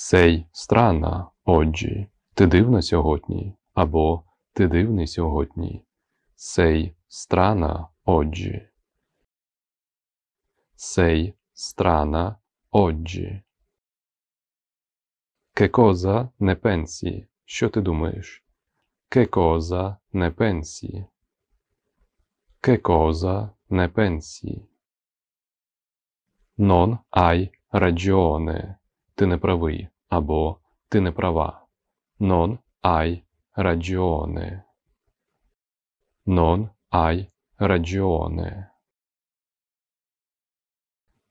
Сей странна, оджі. Ти дивна сьогодні. Або ти дивний сьогодні. Сей страна, оджі. Сей страна, оджі. Che cosa ne pensi? Що ти думаєш? Che cosa ne pensi? Che cosa ne pensi? Non hai ragione. Ти не правий або ти не права. Non hai ragione. Non hai ragione.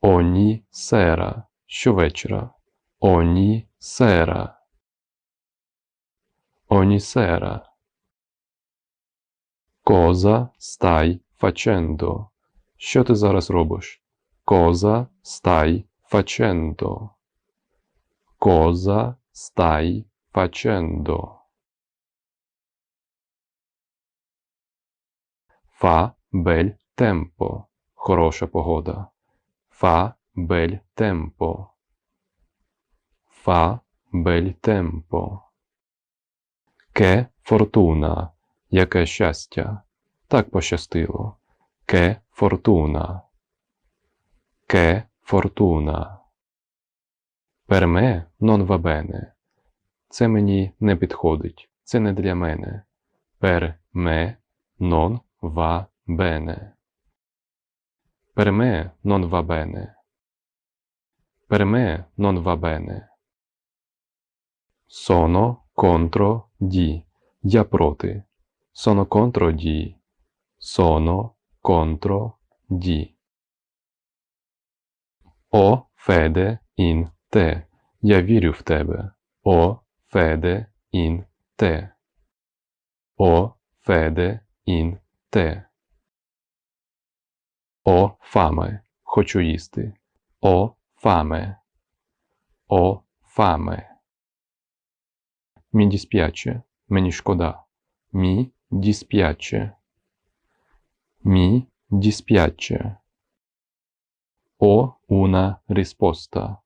Ogni sera. Щовечора. Ogni sera. Ogni sera. Cosa stai facendo? Що ти зараз робиш? Cosa stai facendo? Cosa stai facendo? Fa bel tempo. Хороша погода. Fa bel tempo. Fa bel tempo. Che fortuna. Яке щастя. Так пощастило. Che fortuna. Che fortuna. Va bene. Це мені не підходить. Це не для мене. Non va bene. Per me non va bene. Sono contro di. Я проти. Sono contro di. Sono contro di. О феде ін те. Я вірю в тебе. О феде ін те. О феде ін те. О фаме. Хочу їсти. О фаме. О фаме. Мі дісп'яче. Мені шкода. Мі дісп'яче. Мі дісп'яче. О уна risposta.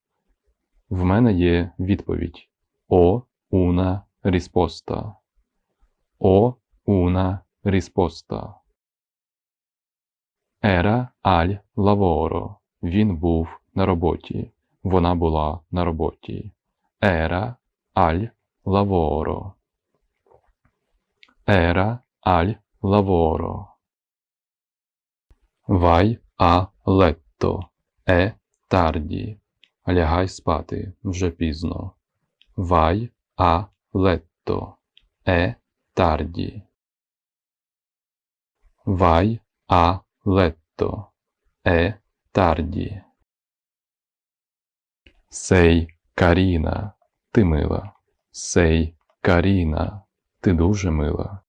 В мене є відповідь. О уна risposta. О уна risposta. Era al lavoro. Він був на роботі. Вона була на роботі. Era al lavoro. Era al lavoro. Vai a letto. Е тарді. Лягай спати вже пізно. Vai a letto. Е тарді. Vai a letto. Е тарді. Сей Каріна. Ти мила. Сей Каріна. Ти дуже мила.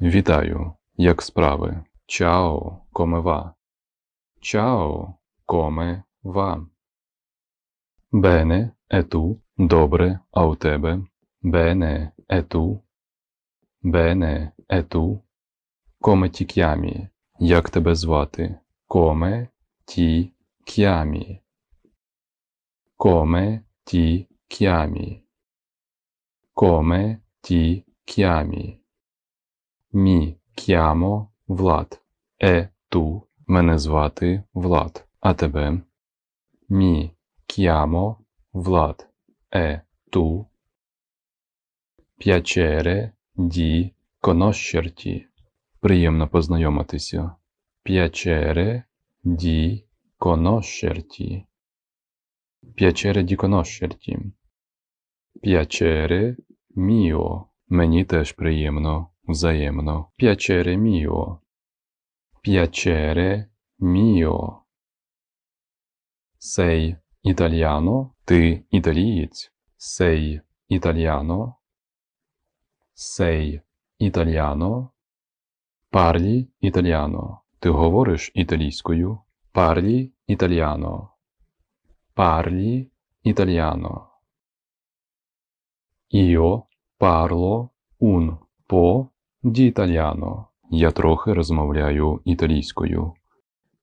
Вітаю, як справи. Чао, комева. Чао, коме ва. Бене, ету, добре, а у тебе. Бене, ету. Бене, ету. Коме ті к'ямі. Як тебе звати? Коме ті к'ямі. Коме ті к'ямі. Коме ті к'ямі. Мі к'ямо Влад. Е ту. Мене звати Влад. А тебе? Мі к'ямо Влад. Е ту. П'ячере ді конощерті. Приємно познайомитися. П'ячере ді конощерті. П'ячере ді конощерті. П'ячере міо. Мені теж приємно, взаємно. П'ячере міо. Piacere mio. Sei italiano? Ти італієць? Sei italiano? Sei italiano? Parli italiano. Ти говориш італійською? Parli italiano. Parli italiano. Io parlo un po' di italiano. Я трохи розмовляю італійською.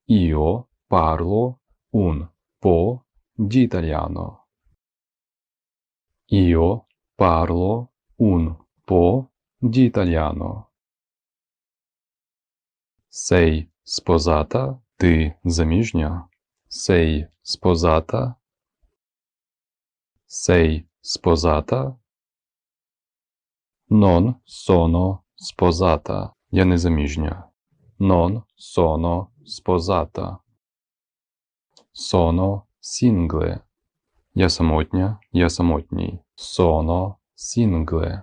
Io parlo un po' di italiano. Io parlo un po' di italiano. Sei sposata? Ти заміжня? Sei sposata? Sei sposata? Non sono sposata. Я не заміжня. Non sono sposata. Sono single. Я самотня, я самотній. Sono single.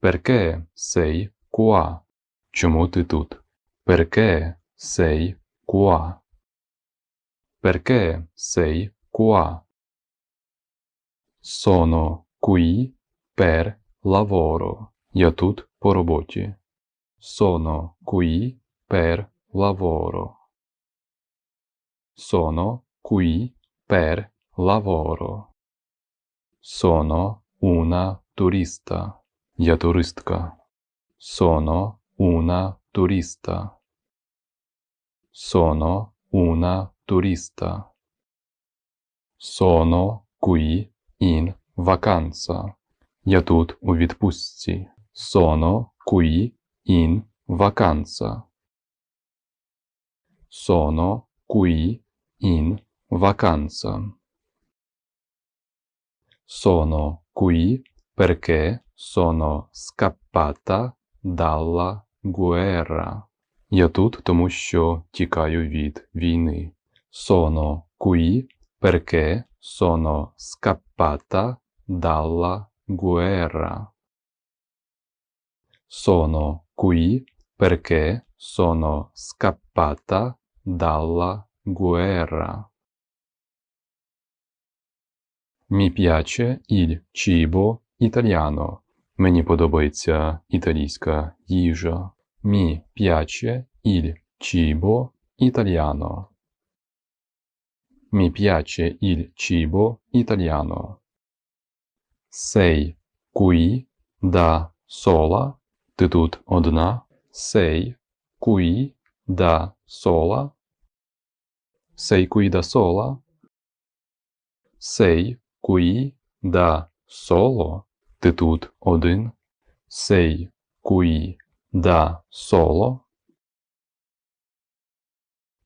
Perché sei qua? Чому ти тут? Perché sei qua? Perché sei qua? Sono qui per lavoro. Я тут по роботі. Sono qui per lavoro. Sono qui per lavoro. Sono una turista. Я туристка. Sono una turista. Sono una turista. Sono qui in vacanza. Я тут у відпустці. Sono qui in vacanza. Sono qui in vacanza. Sono qui perché sono scappata dalla guerra. Я тут, тому що тікаю від війни. Sono qui perché sono scappata dalla guerra. Sono qui perché sono scappata dalla guerra. Mi piace il cibo italiano. Мені подобається італійська їжа. Mi piace il cibo italiano. Mi piace il cibo italiano. Sei qui da sola. Ти тут одна. Sei qui da sola. Sei qui da sola. Sei qui da solo. Ти тут один. Sei qui da solo.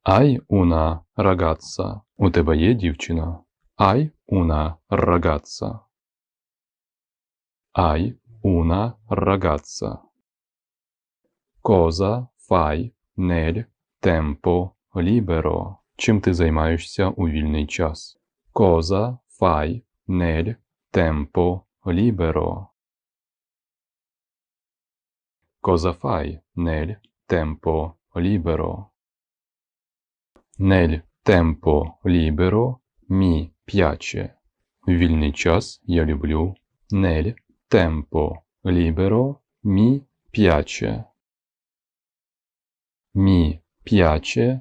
Hai una ragazza. У тебе є дівчина. Hai una ragazza. Hai una ragazza. Cosa fai nel tempo libero? Чим ти займаєшся у вільний час? Cosa fai nel tempo libero? Cosa fai nel tempo libero? Nel tempo libero mi piace. Вільний час я люблю. Nel tempo libero mi piace. Mi piace